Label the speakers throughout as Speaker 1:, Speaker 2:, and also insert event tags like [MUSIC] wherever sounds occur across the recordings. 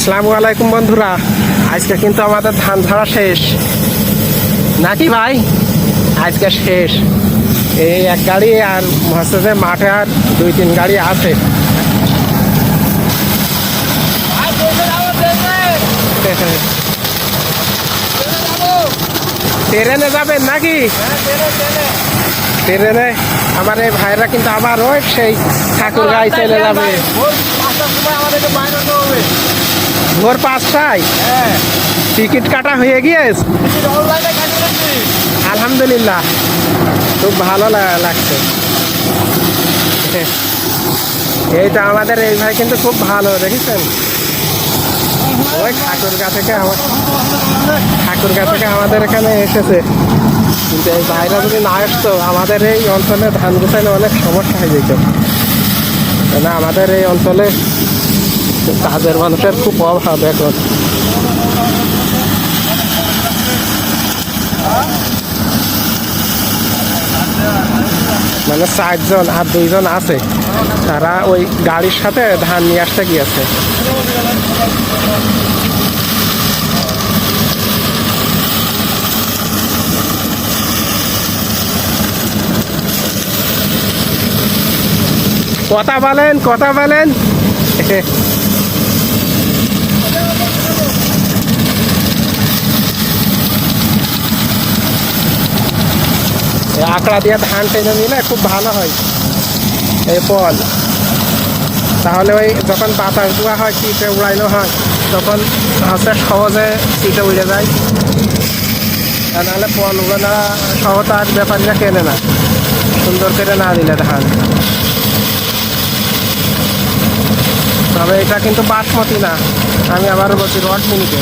Speaker 1: আসসালামু আলাইকুম বন্ধুরা। আজকে কিন্তু আমাদের ধান ঝাড়া শেষ। নাকি ভাই? আজকে শেষ। এই এক গাড়ি আর হচ্ছে যে মাঠে আর দুই তিন গাড়ি আছে। ট্রেনে যাবেন নাকি? ট্রেনে। আমার এই ভাইরা কিন্তু আবার ওই সেই ঠাকুর গায়ে চলে যাবে। ভোর পাঁচটায়? টিকিট কাটা হয়ে গিয়েছে? আলহামদুলিল্লাহ। খুব ভালো লাগছে। এইটা আমাদের এই ভাই কিন্তু খুব ভালো দেখেছেন? ওই ঠাকুর ঠাকুরগা থেকে আমার ঠাকুরগা থেকে আমাদের এখানে এসেছে। কিন্তু এই ভাইরা যদি না আসতো আমাদের এই অঞ্চলে ধান গুছাইলে অনেক সমস্যা হয়ে যেত। কেন আমাদের এই অঞ্চলে কাজের মানুষের খুব অভাব এখন। মানে চারজন আর দুইজন আছে। তারা ওই গাড়ির সাথে ধান নিয়ে আসতে গিয়েছে। কথা বলেন কথা বলেন। [LAUGHS] আঁকড়া দিয়ে ধান টেনে নিলে খুব ভালো হয়। এই ফল। তাহলে ওই যখন বাতাস দেওয়া হয় চিটে উড়াইনো হয়, তখন হচ্ছে সহজে চিটে উড়ে যায়। আর নাহলে ফলগুলো না সহ তার ব্যাপারীরা কেনে না। সুন্দর করে না দিলে ধান। তবে এটা কিন্তু বাসমতি না। আমি আবার বলছি রড মিনিকে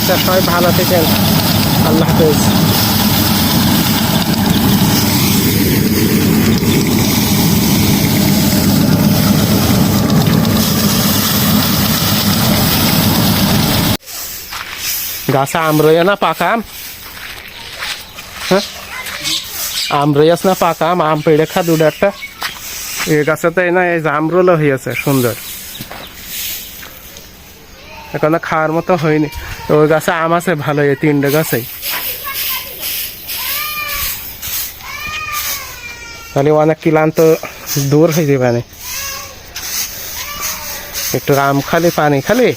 Speaker 1: আচ্ছা সবাই ভালো থেকেন। আল্লাহ হাফেজ। গাছে আম রয়ে না পাকা আম? হ্যাঁ? না পাকা আম? পেড়ে খা দুটো একটা। এই গাছে না, এই জামরুলও হয়েছে, সুন্দর। এখন খাওয়ার মতো হয়নি। তো ওই গাছে আম আছে, ভালো, এই তিনটে গাছেই তাহলে অনেক ক্লান্ত দূর হয়ে যাবে একটু আম খালি, পানি খালি।